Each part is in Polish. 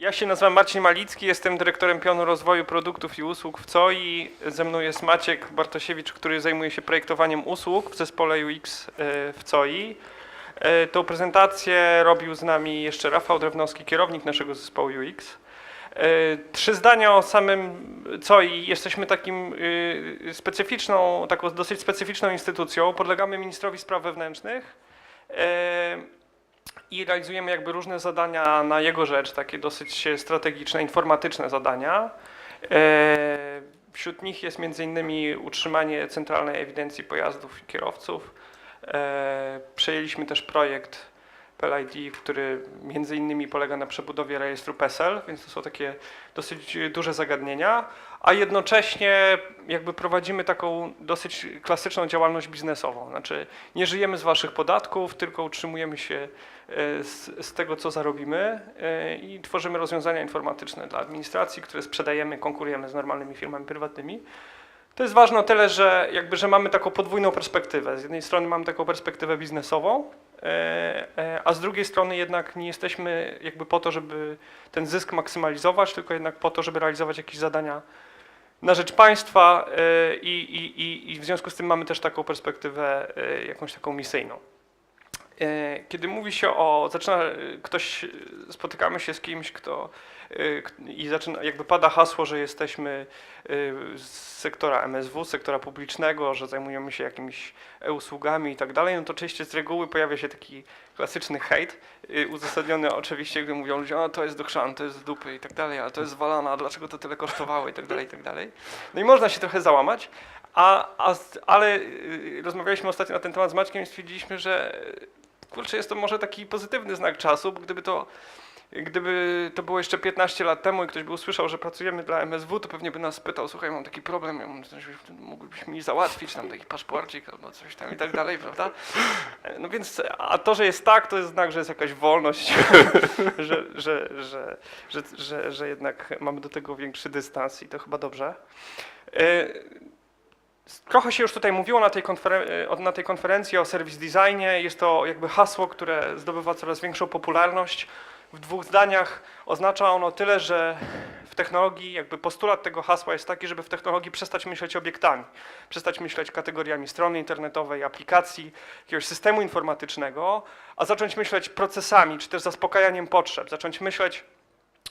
Ja się nazywam Marcin Malicki, jestem dyrektorem pionu rozwoju produktów i usług w COI. Ze mną jest Maciek Bartosiewicz, który zajmuje się projektowaniem usług w zespole UX e, w COI. E, Tą prezentację robił z nami jeszcze Rafał Drewnowski, kierownik naszego zespołu UX. E, Trzy zdania o samym COI. Jesteśmy takim specyficzną, taką dosyć specyficzną instytucją. Podlegamy ministrowi spraw wewnętrznych. I realizujemy jakby różne zadania na jego rzecz, takie dosyć strategiczne, informatyczne zadania. E, Wśród nich jest między innymi utrzymanie centralnej ewidencji pojazdów i kierowców. E, Przejęliśmy też projekt PLID, który między innymi polega na przebudowie rejestru PESEL, więc to są takie dosyć duże zagadnienia, a jednocześnie jakby prowadzimy taką dosyć klasyczną działalność biznesową. Znaczy nie żyjemy z waszych podatków, tylko utrzymujemy się e, z, z tego, co zarobimy e, i tworzymy rozwiązania informatyczne dla administracji, które sprzedajemy, konkurujemy z normalnymi firmami prywatnymi. To jest ważne o tyle, że jakby, że mamy taką podwójną perspektywę. Z jednej strony mamy taką perspektywę biznesową, e, a z drugiej strony jednak nie jesteśmy jakby po to, żeby ten zysk maksymalizować, tylko jednak po to, żeby realizować jakieś zadania na rzecz państwa e, i, i, i, w związku z tym mamy też taką perspektywę e, jakąś taką misyjną. E, Kiedy mówi się o, zaczyna e, ktoś, e, spotykamy się z kimś, kto i zaczyna, jakby pada hasło, że jesteśmy z sektora MSW, sektora publicznego, że zajmujemy się jakimiś e-usługami i tak dalej, no to oczywiście z reguły pojawia się taki klasyczny hejt, uzasadniony oczywiście, gdy mówią ludzie, o to jest do chrzan, to jest dupy i tak dalej, ale to jest zwalana, a dlaczego to tyle kosztowało i tak dalej, i tak dalej. No i można się trochę załamać, a, a, ale rozmawialiśmy ostatnio na ten temat z Maćkiem i stwierdziliśmy, że kurczę, jest to może taki pozytywny znak czasu, bo gdyby to, gdyby to było jeszcze 15 lat temu i ktoś by usłyszał, że pracujemy dla MSW, to pewnie by nas pytał, słuchaj, mam taki problem, ja mógłbyś mi załatwić tam taki paszporcik albo coś tam i tak dalej, prawda? No więc, a to, że jest tak, to jest znak, że jest jakaś wolność, że, że, że, że, że, że jednak mamy do tego większy dystans i to chyba dobrze. E, Trochę się już tutaj mówiło na tej, od- na tej konferencji o service designie. Jest to jakby hasło, które zdobywa coraz większą popularność. W dwóch zdaniach oznacza ono tyle, że w technologii, jakby postulat tego hasła jest taki, żeby w technologii przestać myśleć obiektami, przestać myśleć kategoriami strony internetowej, aplikacji, jakiegoś systemu informatycznego, a zacząć myśleć procesami, czy też zaspokajaniem potrzeb, zacząć myśleć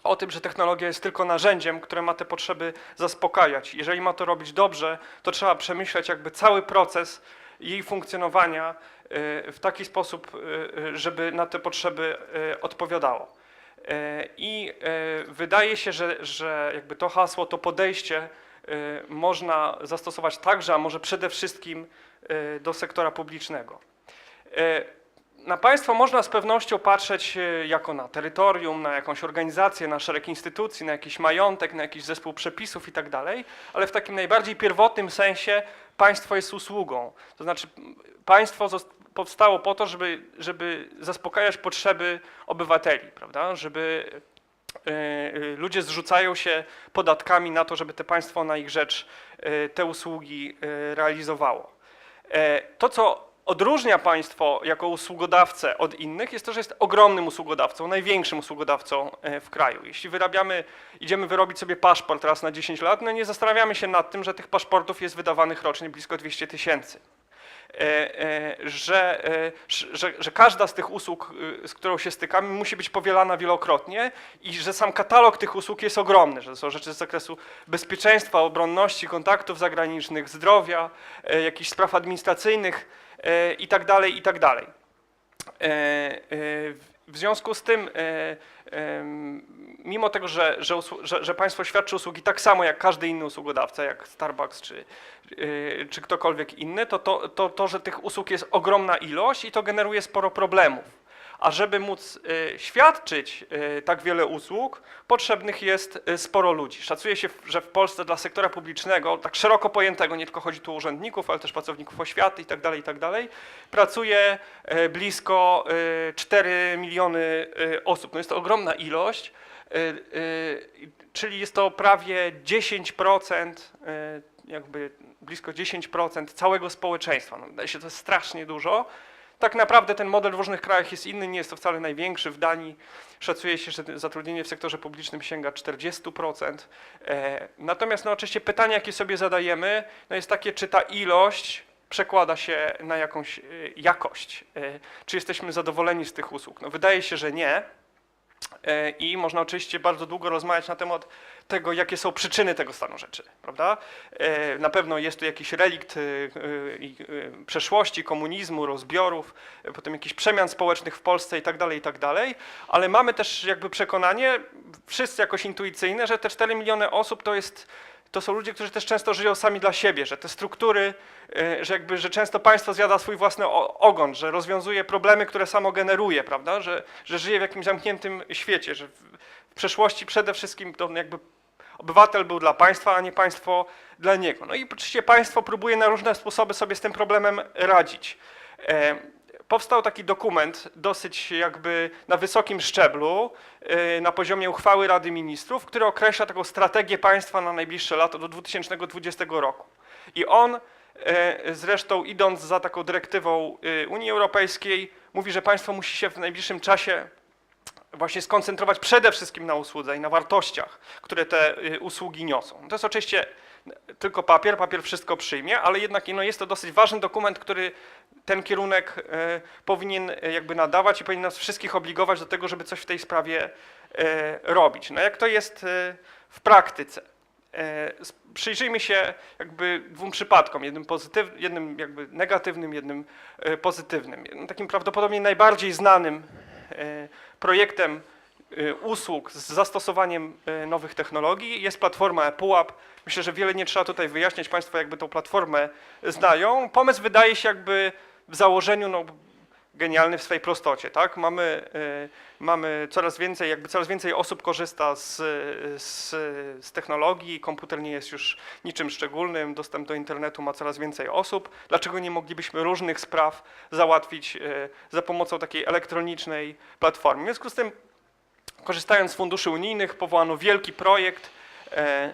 o tym, że technologia jest tylko narzędziem, które ma te potrzeby zaspokajać. Jeżeli ma to robić dobrze, to trzeba przemyśleć jakby cały proces jej funkcjonowania y, w taki sposób, y, y, żeby na te potrzeby odpowiadało. I wydaje się, że, że jakby to hasło, to podejście można zastosować także, a może przede wszystkim do sektora publicznego. Na państwo można z pewnością patrzeć e, jako na terytorium, na jakąś organizację, na szereg instytucji, na jakiś majątek, na jakiś zespół przepisów i tak dalej, ale w takim najbardziej pierwotnym sensie państwo jest usługą. To znaczy państwo powstało po to, żeby, żeby zaspokajać potrzeby obywateli, prawda? Żeby e, e, ludzie zrzucają się podatkami na to, żeby te państwo na ich rzecz te usługi realizowało. To, co odróżnia państwo jako usługodawcę od innych, jest to, że jest ogromnym usługodawcą, największym usługodawcą e, w kraju. Jeśli wyrabiamy, idziemy wyrobić sobie paszport raz na 10 lat, no nie zastanawiamy się nad tym, że tych paszportów jest wydawanych rocznie blisko 200 tysięcy. E, e, Że, że, że każda z tych usług, y, z którą się stykamy, musi być powielana wielokrotnie i że sam katalog tych usług jest ogromny, że to są rzeczy z zakresu bezpieczeństwa, obronności, kontaktów zagranicznych, zdrowia, jakichś spraw administracyjnych i tak dalej, i tak dalej. E, e, W związku z tym, e, mimo tego, że, że, że, państwo świadczy usługi tak samo jak każdy inny usługodawca, jak Starbucks czy, e, czy ktokolwiek inny, to to, to to, że tych usług jest ogromna ilość i to generuje sporo problemów. A żeby móc e, świadczyć e, tak wiele usług, potrzebnych jest e, sporo ludzi. Szacuje się, że w Polsce dla sektora publicznego, tak szeroko pojętego, nie tylko chodzi tu o urzędników, ale też pracowników oświaty itd., itd., pracuje e, blisko e, 4 miliony osób. No jest to ogromna ilość, czyli jest to prawie 10%, e, jakby blisko 10% całego społeczeństwa. No, wydaje się, to strasznie dużo. Tak naprawdę ten model w różnych krajach jest inny, nie jest to wcale największy. W Danii szacuje się, że zatrudnienie w sektorze publicznym sięga 40%. E, Natomiast no, oczywiście pytanie, jakie sobie zadajemy, no jest takie, czy ta ilość przekłada się na jakąś e, jakość. E, Czy jesteśmy zadowoleni z tych usług? No, wydaje się, że nie. E, I można oczywiście bardzo długo rozmawiać na temat tego, jakie są przyczyny tego stanu rzeczy, prawda? E, Na pewno jest tu jakiś relikt e, przeszłości, komunizmu, rozbiorów, potem jakichś przemian społecznych w Polsce i tak dalej, i tak dalej, ale mamy też jakby przekonanie, wszyscy jakoś intuicyjne, że te 4 miliony osób to jest to są ludzie, którzy też często żyją sami dla siebie, że te struktury, e, że jakby, że często państwo zjada swój własny ogon, że rozwiązuje problemy, które samo generuje, prawda, że, że żyje w jakimś zamkniętym świecie, że w, w przeszłości przede wszystkim to jakby obywatel był dla państwa, a nie państwo dla niego. No i oczywiście państwo próbuje na różne sposoby sobie z tym problemem radzić. Powstał taki dokument dosyć jakby na wysokim szczeblu, e, na poziomie uchwały Rady Ministrów, który określa taką strategię państwa na najbliższe lata do 2020 roku. I on e, zresztą idąc za taką dyrektywą e, Unii Europejskiej mówi, że państwo musi się w najbliższym czasie właśnie skoncentrować przede wszystkim na usłudze i na wartościach, które te y, usługi niosą. To jest oczywiście tylko papier, papier wszystko przyjmie, ale jednak no, jest to dosyć ważny dokument, który ten kierunek e, powinien e, jakby nadawać i powinien nas wszystkich obligować do tego, żeby coś w tej sprawie e, robić. No jak to jest w praktyce? Przyjrzyjmy się jakby dwóm przypadkom, jednym, pozytyw, jednym jakby negatywnym, jednym pozytywnym. Takim prawdopodobnie najbardziej znanym projektem usług z zastosowaniem e, nowych technologii jest platforma ePUAP. Myślę, że wiele nie trzeba tutaj wyjaśniać, Państwo jakby tą platformę znają. Pomysł wydaje się jakby w założeniu no, genialny w swej prostocie, tak? Mamy, e, mamy coraz więcej, jakby coraz więcej osób korzysta z, z, z technologii, komputer nie jest już niczym szczególnym, dostęp do internetu ma coraz więcej osób. Dlaczego nie moglibyśmy różnych spraw załatwić za pomocą takiej elektronicznej platformy? W związku z tym, korzystając z funduszy unijnych, powołano wielki projekt, e, e,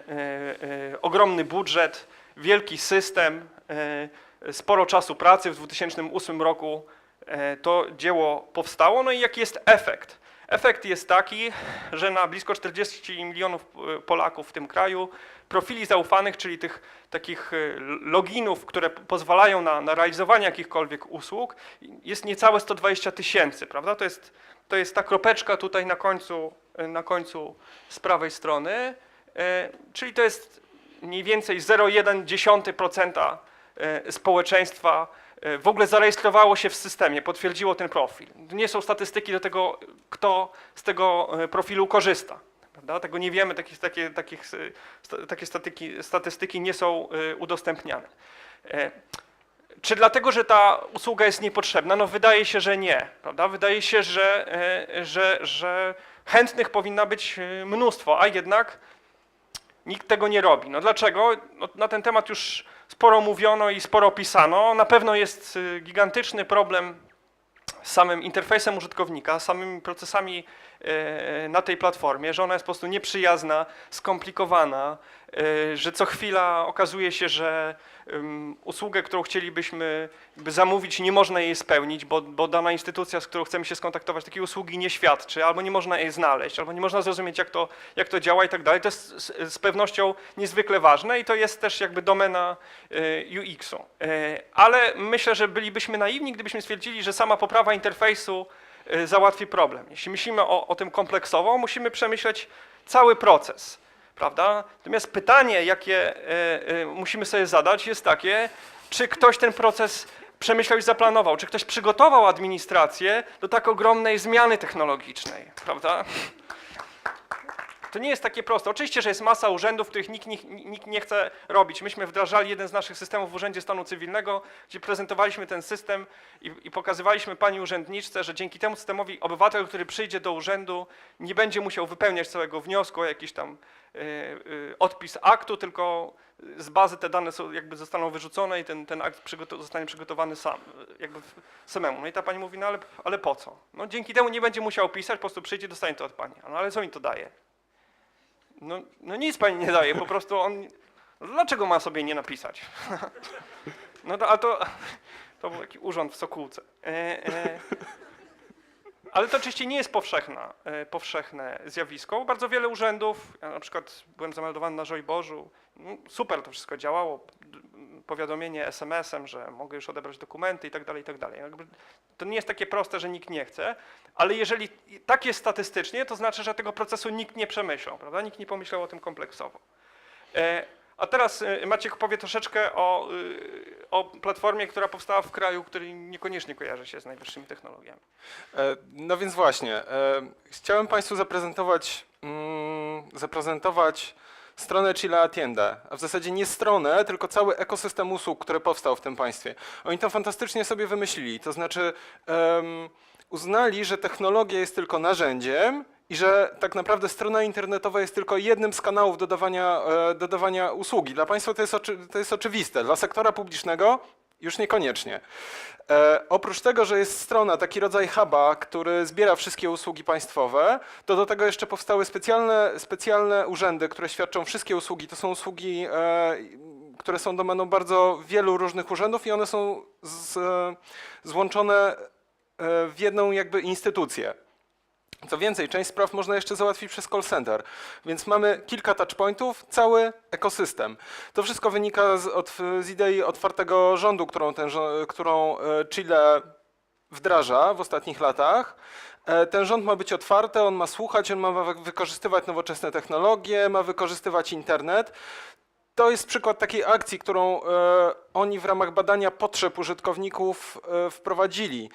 e, ogromny budżet, wielki system, e, sporo czasu pracy. W 2008 roku e, to dzieło powstało. No i jaki jest efekt? Efekt jest taki, że na blisko 40 milionów e, Polaków w tym kraju profili zaufanych, czyli tych takich loginów, które pozwalają na, na realizowanie jakichkolwiek usług, jest niecałe 120 tysięcy, prawda? To jest, to jest ta kropeczka tutaj na końcu, e, na końcu z prawej strony, e, czyli to jest mniej więcej 0,1% e, społeczeństwa w ogóle zarejestrowało się w systemie, potwierdziło ten profil. Nie są statystyki do tego, kto z tego profilu korzysta. Prawda? Tego nie wiemy, takie, takich, e, sta- takie statyki, statystyki nie są udostępniane. E, Czy dlatego, że ta usługa jest niepotrzebna? No wydaje się, że nie. Prawda? Wydaje się, że, e, że, że chętnych powinna być e, mnóstwo, a jednak nikt tego nie robi. No dlaczego? No, na ten temat już sporo mówiono i sporo pisano. Na pewno jest y, gigantyczny problem z samym interfejsem użytkownika, z samymi procesami e, na tej platformie, że ona jest po prostu nieprzyjazna, skomplikowana, e, że co chwila okazuje się, że usługę, którą chcielibyśmy zamówić, nie można jej spełnić, bo, bo dana instytucja, z którą chcemy się skontaktować, takiej usługi nie świadczy, albo nie można jej znaleźć, albo nie można zrozumieć, jak to, jak to działa i tak dalej. To jest z, z pewnością niezwykle ważne i to jest też jakby domena e, UX-u. E, Ale myślę, że bylibyśmy naiwni, gdybyśmy stwierdzili, że sama poprawa interfejsu e, załatwi problem. Jeśli myślimy o, o tym kompleksowo, musimy przemyśleć cały proces, prawda? Natomiast pytanie, jakie e, e, musimy sobie zadać, jest takie, czy ktoś ten proces przemyślał i zaplanował, czy ktoś przygotował administrację do tak ogromnej zmiany technologicznej, prawda? To nie jest takie proste. Oczywiście, że jest masa urzędów, których nikt, nikt, nikt nie chce robić. Myśmy wdrażali jeden z naszych systemów w Urzędzie Stanu Cywilnego, gdzie prezentowaliśmy ten system i, i pokazywaliśmy pani urzędniczce, że dzięki temu systemowi obywatel, który przyjdzie do urzędu, nie będzie musiał wypełniać całego wniosku o jakiś tam e, e, odpis aktu, tylko z bazy te dane są, jakby zostaną wyrzucone i ten, ten akt przygoto- zostanie przygotowany sam, jakby samemu. No i ta pani mówi, no ale, ale po co? No dzięki temu nie będzie musiał pisać, po prostu przyjdzie, dostanie to od pani. No ale co mi to daje? No, no nic pani nie daje, po prostu on. Dlaczego ma sobie nie napisać? No to, a to. To był taki urząd w Sokółce. E, e, ale to oczywiście nie jest powszechna, e, powszechne zjawisko. Bardzo wiele urzędów, ja na przykład byłem zameldowany na Żojborzu, no, super to wszystko działało, powiadomienie SMS-em, że mogę już odebrać dokumenty i tak dalej, i tak dalej. To nie jest takie proste, że nikt nie chce, ale jeżeli tak jest statystycznie, to znaczy, że tego procesu nikt nie przemyślał, prawda? Nikt nie pomyślał o tym kompleksowo. E, A teraz e, Maciek powie troszeczkę o, y, o platformie, która powstała w kraju, który niekoniecznie kojarzy się z najwyższymi technologiami. E, No więc właśnie, e, chciałem Państwu zaprezentować, mm, zaprezentować stronę Chile Atienda, a w zasadzie nie stronę, tylko cały ekosystem usług, który powstał w tym państwie. Oni to fantastycznie sobie wymyślili, to znaczy em, uznali, że technologia jest tylko narzędziem i że tak naprawdę strona internetowa jest tylko jednym z kanałów dodawania, e, dodawania usługi. Dla Państwa to jest, oczy, to jest oczywiste, dla sektora publicznego już niekoniecznie. E, oprócz tego, że jest strona, taki rodzaj huba, który zbiera wszystkie usługi państwowe, to do tego jeszcze powstały specjalne, specjalne urzędy, które świadczą wszystkie usługi. To są usługi, e, które są domeną bardzo wielu różnych urzędów i one są z, e, złączone e, w jedną jakby instytucję. Co więcej, część spraw można jeszcze załatwić przez call center, więc mamy kilka touchpointów, cały ekosystem. To wszystko wynika z, od, z idei otwartego rządu, którą, ten, którą e, Chile wdraża w ostatnich latach. E, Ten rząd ma być otwarty, on ma słuchać, on ma wy- wykorzystywać nowoczesne technologie, ma wykorzystywać internet. To jest przykład takiej akcji, którą e, oni w ramach badania potrzeb użytkowników wprowadzili.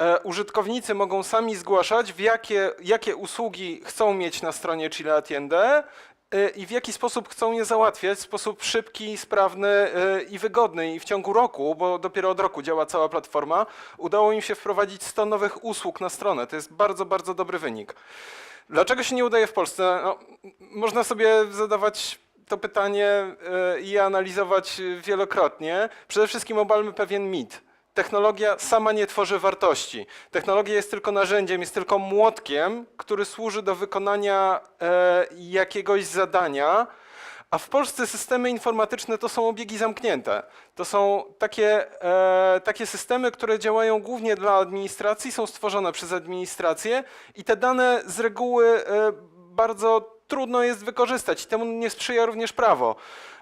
E, użytkownicy mogą sami zgłaszać, w jakie, jakie usługi chcą mieć na stronie Chile Atiende e, i w jaki sposób chcą je załatwiać w sposób szybki, sprawny e, i wygodny. I w ciągu roku, bo dopiero od roku działa cała platforma, udało im się wprowadzić 100 nowych usług na stronę. To jest bardzo, bardzo dobry wynik. Dlaczego się nie udaje w Polsce? No, można sobie zadawać to pytanie i analizować wielokrotnie. Przede wszystkim obalmy pewien mit. Technologia sama nie tworzy wartości. Technologia jest tylko narzędziem, jest tylko młotkiem, który służy do wykonania e, jakiegoś zadania, a w Polsce systemy informatyczne to są obiegi zamknięte. To są takie, e, takie systemy, które działają głównie dla administracji, są stworzone przez administrację i te dane z reguły e, bardzo trudno jest wykorzystać temu nie sprzyja również prawo.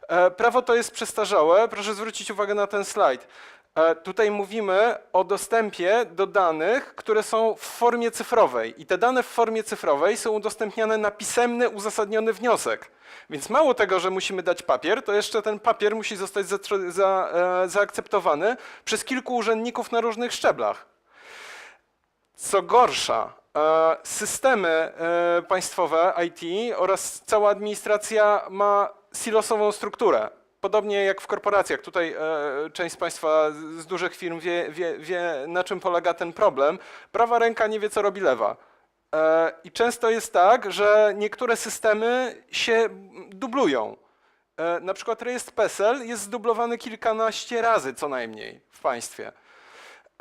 E, prawo to jest przestarzałe, proszę zwrócić uwagę na ten slajd. E, Tutaj mówimy o dostępie do danych, które są w formie cyfrowej i te dane w formie cyfrowej są udostępniane na pisemny, uzasadniony wniosek. Więc mało tego, że musimy dać papier, to jeszcze ten papier musi zostać zatr- za, e, zaakceptowany przez kilku urzędników na różnych szczeblach. Co gorsza, e, systemy państwowe IT oraz cała administracja ma silosową strukturę. Podobnie jak w korporacjach. Tutaj e, część z Państwa z- dużych firm wie, wie, wie, na czym polega ten problem. Prawa ręka nie wie, co robi lewa. E, I często jest tak, że niektóre systemy się dublują. E, Na przykład rejestr PESEL jest zdublowany kilkanaście razy co najmniej w państwie.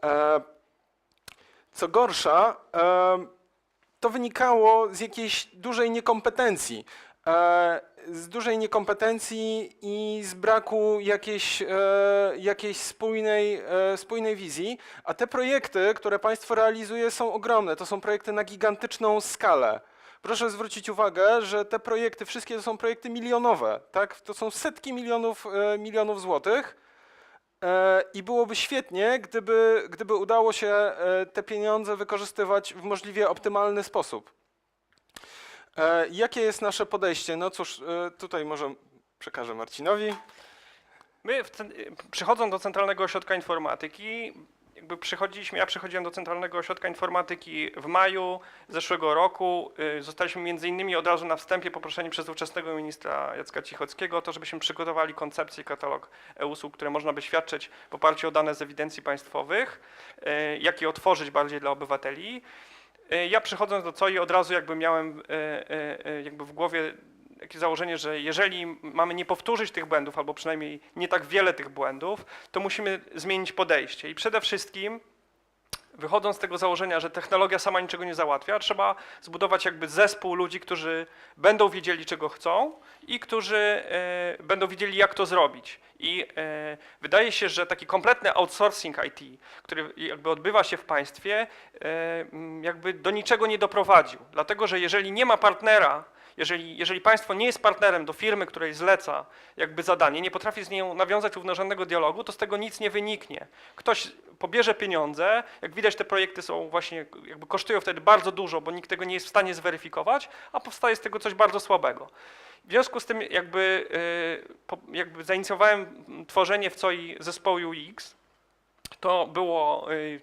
E, Co gorsza, em, to wynikało z jakiejś dużej niekompetencji. E, Z dużej niekompetencji i z braku jakiejś, e, jakiejś spójnej, e, spójnej wizji, a te projekty, które państwo realizuje są ogromne. To są projekty na gigantyczną skalę. Proszę zwrócić uwagę, że te projekty, wszystkie to są projekty milionowe, tak? To są setki milionów, e, milionów złotych. I byłoby świetnie, gdyby, gdyby udało się te pieniądze wykorzystywać w możliwie optymalny sposób. E, Jakie jest nasze podejście? No cóż, e, tutaj może przekażę Marcinowi. My, w, przychodząc do Centralnego Ośrodka Informatyki, jakby przychodziliśmy, ja przychodziłem do Centralnego Ośrodka Informatyki w maju zeszłego roku. Y, Zostaliśmy między innymi od razu na wstępie poproszeni przez ówczesnego ministra Jacka Cichockiego o to, żebyśmy przygotowali koncepcję i katalog e-usług, które można by świadczyć w oparciu o dane z ewidencji państwowych, y, jak je otworzyć bardziej dla obywateli. Y, Ja przychodząc do COI od razu jakby miałem y, y, jakby w głowie takie założenie, że jeżeli mamy nie powtórzyć tych błędów, albo przynajmniej nie tak wiele tych błędów, to musimy zmienić podejście. I przede wszystkim wychodząc z tego założenia, że technologia sama niczego nie załatwia, trzeba zbudować jakby zespół ludzi, którzy będą wiedzieli, czego chcą i którzy e, będą wiedzieli, jak to zrobić. I e, wydaje się, że taki kompletny outsourcing IT, który jakby odbywa się w państwie, e, jakby do niczego nie doprowadził. Dlatego, że jeżeli nie ma partnera, jeżeli, jeżeli państwo nie jest partnerem do firmy, której zleca jakby zadanie, nie potrafi z nią nawiązać równorzędnego dialogu, to z tego nic nie wyniknie. Ktoś pobierze pieniądze, jak widać te projekty są właśnie, jakby kosztują wtedy bardzo dużo, bo nikt tego nie jest w stanie zweryfikować, a powstaje z tego coś bardzo słabego. W związku z tym jakby, y, jakby zainicjowałem tworzenie w COI zespołu UX. To było y,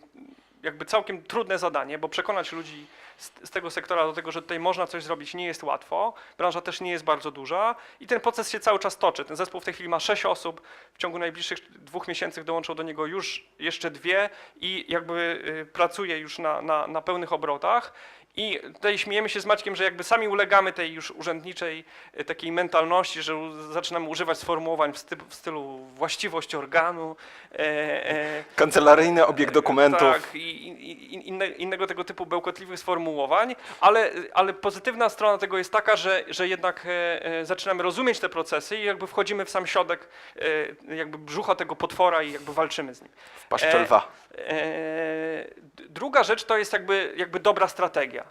jakby całkiem trudne zadanie, bo przekonać ludzi z, tego sektora do tego, że tutaj można coś zrobić nie jest łatwo. Branża też nie jest bardzo duża i ten proces się cały czas toczy. Ten zespół w tej chwili ma sześć osób, w ciągu najbliższych dwóch miesięcy dołączą do niego już jeszcze dwie i jakby y, pracuje już na, na, na pełnych obrotach. I tutaj śmiejemy się z Maćkiem, że jakby sami ulegamy tej już urzędniczej y, takiej mentalności, że zaczynamy używać sformułowań w, stylu, w stylu właściwość organu. E, e, Kancelaryjny obieg dokumentów. tak, i, i, inne, innego tego typu bełkotliwych sformułowań, ale, ale pozytywna strona tego jest taka, że, że jednak e, e, zaczynamy rozumieć te procesy i jakby wchodzimy w sam środek e, jakby brzucha tego potwora i jakby walczymy z nim. W paszcze E. E, druga rzecz to jest jakby, jakby dobra strategia.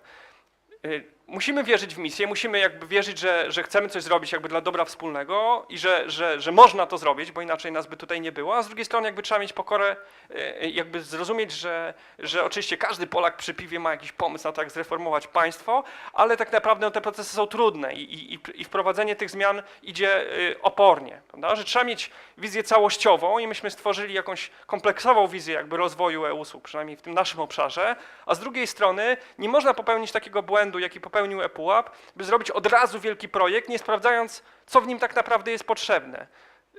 E, Musimy wierzyć w misję, musimy jakby wierzyć, że, że chcemy coś zrobić jakby dla dobra wspólnego i że, że, że można to zrobić, bo inaczej nas by tutaj nie było, a z drugiej strony jakby trzeba mieć pokorę, e, jakby zrozumieć, że, że oczywiście każdy Polak przy piwie ma jakiś pomysł na to, jak zreformować państwo, ale tak naprawdę no, te procesy są trudne i, i, i- wprowadzenie tych zmian idzie e, opornie, prawda? że trzeba mieć wizję całościową i myśmy stworzyli jakąś kompleksową wizję jakby rozwoju e-usług, przynajmniej w tym naszym obszarze, a z drugiej strony nie można popełnić takiego błędu, jaki popełnił ePUAP, by zrobić od razu wielki projekt, nie sprawdzając, co w nim tak naprawdę jest potrzebne.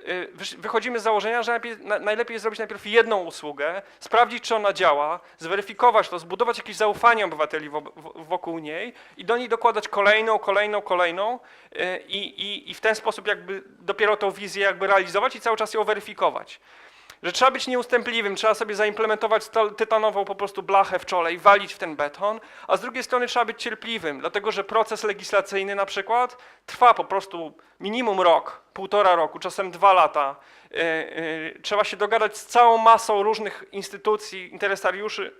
Y, Wychodzimy z założenia, że najpierw, na, najlepiej jest zrobić najpierw jedną usługę, sprawdzić, czy ona działa, zweryfikować to, zbudować jakieś zaufanie obywateli wo, wo- wokół niej i do niej dokładać kolejną, kolejną, kolejną y, i, i, i w ten sposób jakby dopiero tą wizję jakby realizować i cały czas ją weryfikować że trzeba być nieustępliwym, trzeba sobie zaimplementować tytanową po prostu blachę w czole i walić w ten beton, a z drugiej strony trzeba być cierpliwym, dlatego że proces legislacyjny na przykład trwa po prostu minimum rok, półtora roku, czasem dwa lata. Yy, yy, Trzeba się dogadać z całą masą różnych instytucji, interesariuszy,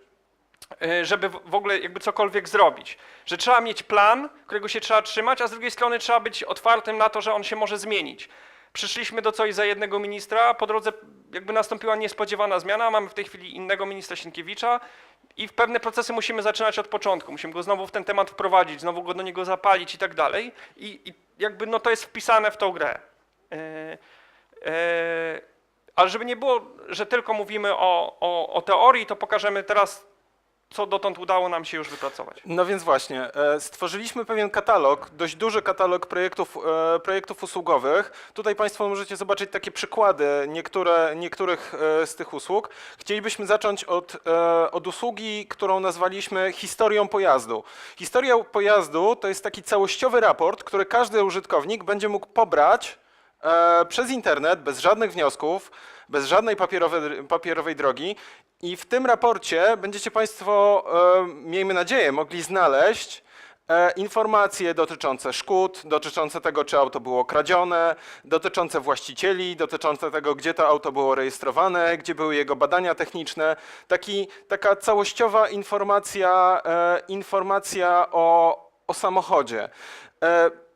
yy, żeby w ogóle jakby cokolwiek zrobić. Że trzeba mieć plan, którego się trzeba trzymać, a z drugiej strony trzeba być otwartym na to, że on się może zmienić. Przyszliśmy do coś za jednego ministra, po drodze jakby nastąpiła niespodziewana zmiana, mamy w tej chwili innego ministra Sienkiewicza i w pewne procesy musimy zaczynać od początku, musimy go znowu w ten temat wprowadzić, znowu go do niego zapalić i tak dalej. I, jakby no to jest wpisane w tą grę. E, ale żeby nie było, że tylko mówimy o, o, o teorii, to pokażemy teraz, co dotąd udało nam się już wypracować. No więc właśnie, e, stworzyliśmy pewien katalog, dość duży katalog projektów, e, projektów usługowych. Tutaj Państwo możecie zobaczyć takie przykłady niektóre, niektórych e, z tych usług. Chcielibyśmy zacząć od, od usługi, którą nazwaliśmy historią pojazdu. Historia pojazdu to jest taki całościowy raport, który każdy użytkownik będzie mógł pobrać przez internet, bez żadnych wniosków, bez żadnej papierowej, papierowej drogi. I w tym raporcie będziecie Państwo, e, miejmy nadzieję, mogli znaleźć e, informacje dotyczące szkód, dotyczące tego, czy auto było kradzione, dotyczące właścicieli, dotyczące tego, gdzie to auto było rejestrowane, gdzie były jego badania techniczne. Taki, taka całościowa informacja, e, informacja o, o samochodzie.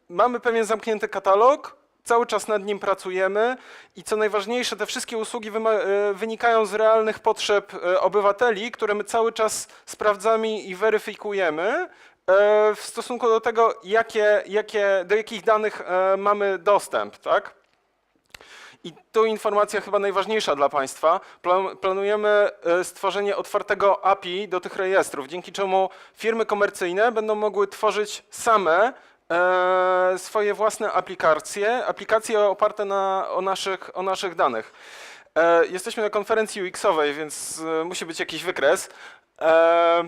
Mamy pewien zamknięty katalog, cały czas nad nim pracujemy i co najważniejsze, te wszystkie usługi e, wynikają z realnych potrzeb e, obywateli, które my cały czas sprawdzamy i weryfikujemy e, w stosunku do tego, jakie, jakie, do jakich danych mamy dostęp, tak? I tu informacja chyba najważniejsza dla Państwa. Plan- Planujemy stworzenie otwartego API do tych rejestrów, dzięki czemu firmy komercyjne będą mogły tworzyć same swoje własne aplikacje, aplikacje oparte na, o, naszych, o naszych danych. E, Jesteśmy na konferencji UX-owej, więc e, musi być jakiś wykres. E,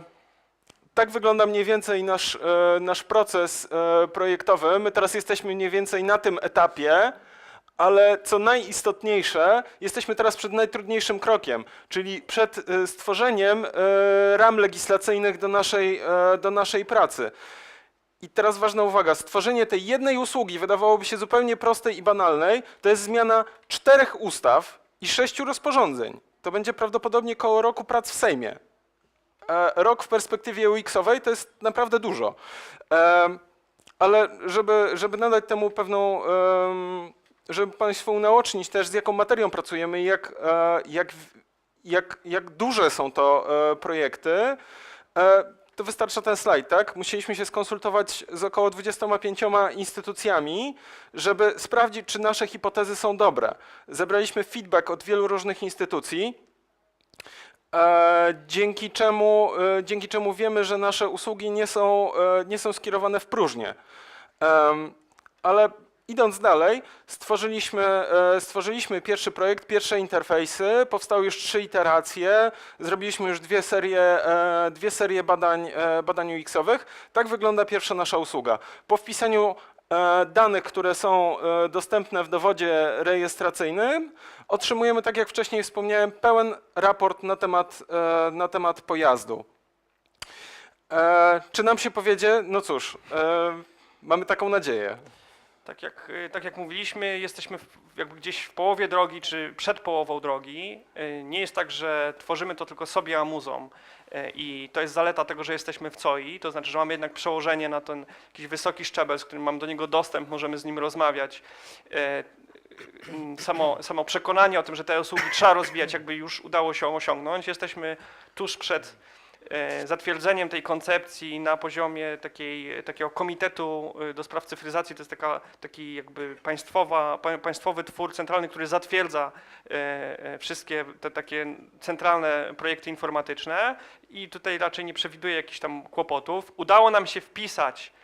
tak wygląda mniej więcej nasz, e, nasz proces e, projektowy. My teraz jesteśmy mniej więcej na tym etapie, Ale co najistotniejsze, jesteśmy teraz przed najtrudniejszym krokiem, czyli przed e, stworzeniem e, ram legislacyjnych do naszej, e, do naszej pracy. I teraz ważna uwaga, stworzenie tej jednej usługi wydawałoby się zupełnie prostej i banalnej, to jest zmiana czterech ustaw i sześciu rozporządzeń. To będzie prawdopodobnie koło roku prac w Sejmie. E, Rok w perspektywie UX-owej to jest naprawdę dużo. Em, Ale żeby, żeby nadać temu pewną, żeby Państwu unaocznić też z jaką materią pracujemy i jak, e, jak, jak, jak duże są to e, projekty, e, to wystarcza ten slajd, tak? Musieliśmy się skonsultować z około 25 instytucjami, żeby sprawdzić, czy nasze hipotezy są dobre. Zebraliśmy feedback od wielu różnych instytucji, e, dzięki czemu, e, dzięki czemu wiemy, że nasze usługi nie są, e, nie są skierowane w próżnię. Ale idąc dalej, stworzyliśmy, e, stworzyliśmy pierwszy projekt, pierwsze interfejsy, powstały już trzy iteracje, zrobiliśmy już dwie serie, e, dwie serie badań, e, badań UX-owych. Tak wygląda pierwsza nasza usługa. Po wpisaniu danych, które są dostępne w dowodzie rejestracyjnym, otrzymujemy, tak jak wcześniej wspomniałem, pełen raport na temat, na temat pojazdu. Czy nam się powiedzie? No cóż, mamy taką nadzieję. Tak jak, y, tak jak mówiliśmy, jesteśmy jakby gdzieś w połowie drogi, czy przed połową drogi. Y, Nie jest tak, że tworzymy to tylko sobie amuzą y, i to jest zaleta tego, że jesteśmy w COI, to znaczy, że mamy jednak przełożenie na ten jakiś wysoki szczebel, z którym mam do niego dostęp, możemy z nim rozmawiać. Samo, samo przekonanie o tym, że te usługi trzeba rozwijać, jakby już udało się osiągnąć. Jesteśmy tuż przed zatwierdzeniem tej koncepcji na poziomie takiej, takiego komitetu e, do spraw cyfryzacji. To jest taka, taki jakby państwowa, pa- państwowy twór centralny, który zatwierdza e, e, wszystkie te takie centralne projekty informatyczne i tutaj raczej nie przewiduje jakichś tam kłopotów. Udało nam się wpisać e,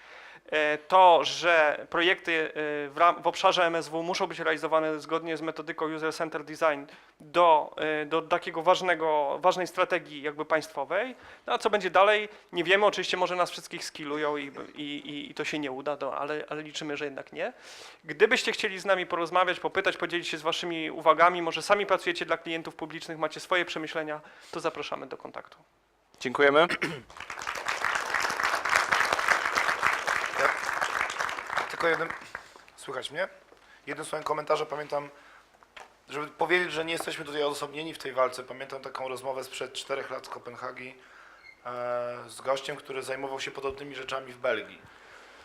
to, że projekty e, w, obszarze MSW muszą być realizowane zgodnie z metodyką User Centered Design do, e, do takiego ważnego, ważnej strategii jakby państwowej. No a co będzie dalej, nie wiemy. Oczywiście może nas wszystkich skillują i, i, i, i to się nie uda, no, ale, ale liczymy, że jednak nie. Gdybyście chcieli z nami porozmawiać, popytać, podzielić się z waszymi uwagami, może sami pracujecie dla klientów publicznych, macie swoje przemyślenia, to zapraszamy do kontaktu. Dziękujemy. Tylko jeden. Słychać mnie? Jednym słowem komentarza pamiętam, żeby powiedzieć, że nie jesteśmy tutaj odosobnieni w tej walce. Pamiętam taką rozmowę sprzed czterech lat z Kopenhagi e, z gościem, który zajmował się podobnymi rzeczami w Belgii.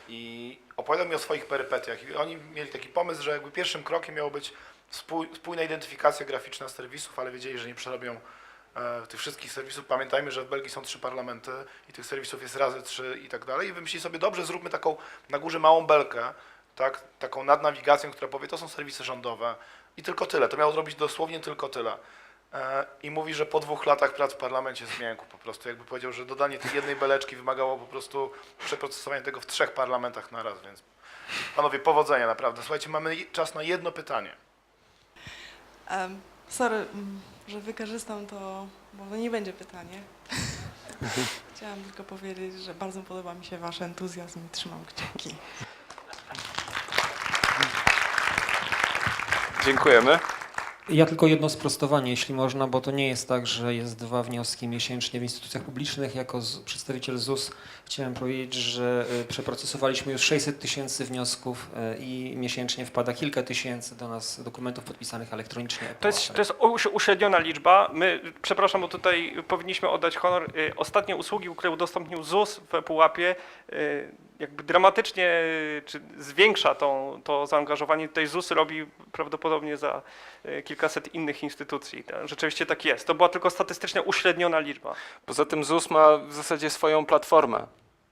I opowiadał mi o swoich perypetiach. I oni mieli taki pomysł, że jakby pierwszym krokiem miało być spój, spójna identyfikacja graficzna serwisów, ale wiedzieli, że nie przerobią tych wszystkich serwisów. Pamiętajmy, że w Belgii są trzy parlamenty i tych serwisów jest razy trzy i tak dalej. I wymyślili sobie, dobrze, zróbmy taką na górze małą belkę, tak, taką nadnawigacją, która powie, to są serwisy rządowe i tylko tyle. To miało zrobić dosłownie tylko tyle. E, I mówi, że po dwóch latach prac w parlamencie zmiękł po prostu. Jakby powiedział, że dodanie tej jednej beleczki wymagało po prostu przeprocesowania tego w trzech parlamentach na raz, więc panowie, powodzenia naprawdę. Słuchajcie, mamy czas na jedno pytanie. Em, sorry, mm, że wykorzystam to, bo to nie będzie pytanie. Chciałam tylko powiedzieć, że bardzo podoba mi się Wasz entuzjazm i trzymam kciuki. Dziękujemy. Ja tylko jedno sprostowanie, jeśli można, bo to nie jest tak, że jest dwa wnioski miesięcznie w instytucjach publicznych. Jako z, przedstawiciel ZUS chciałem powiedzieć, że y, przeprocesowaliśmy już 600 tysięcy wniosków y, i miesięcznie wpada kilka tysięcy do nas dokumentów podpisanych elektronicznie. To jest, to jest uś- uśredniona liczba. My, przepraszam, bo tutaj powinniśmy oddać honor. Y, Ostatnie usługi, które udostępnił ZUS w Pułapie, y, jakby dramatycznie czy zwiększa tą, to zaangażowanie. Tutaj ZUS robi prawdopodobnie za y, kilkaset innych instytucji. Rzeczywiście tak jest. To była tylko statystycznie uśredniona liczba. Poza tym ZUS ma w zasadzie swoją platformę.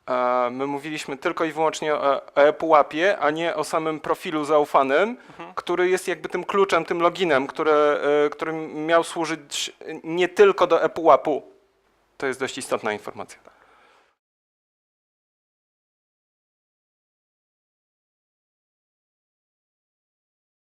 E, My mówiliśmy tylko i wyłącznie o e-pułapie, a nie o samym profilu zaufanym, który jest jakby tym kluczem, tym loginem, który, e, który miał służyć nie tylko do e-pułapu. To jest dość istotna informacja.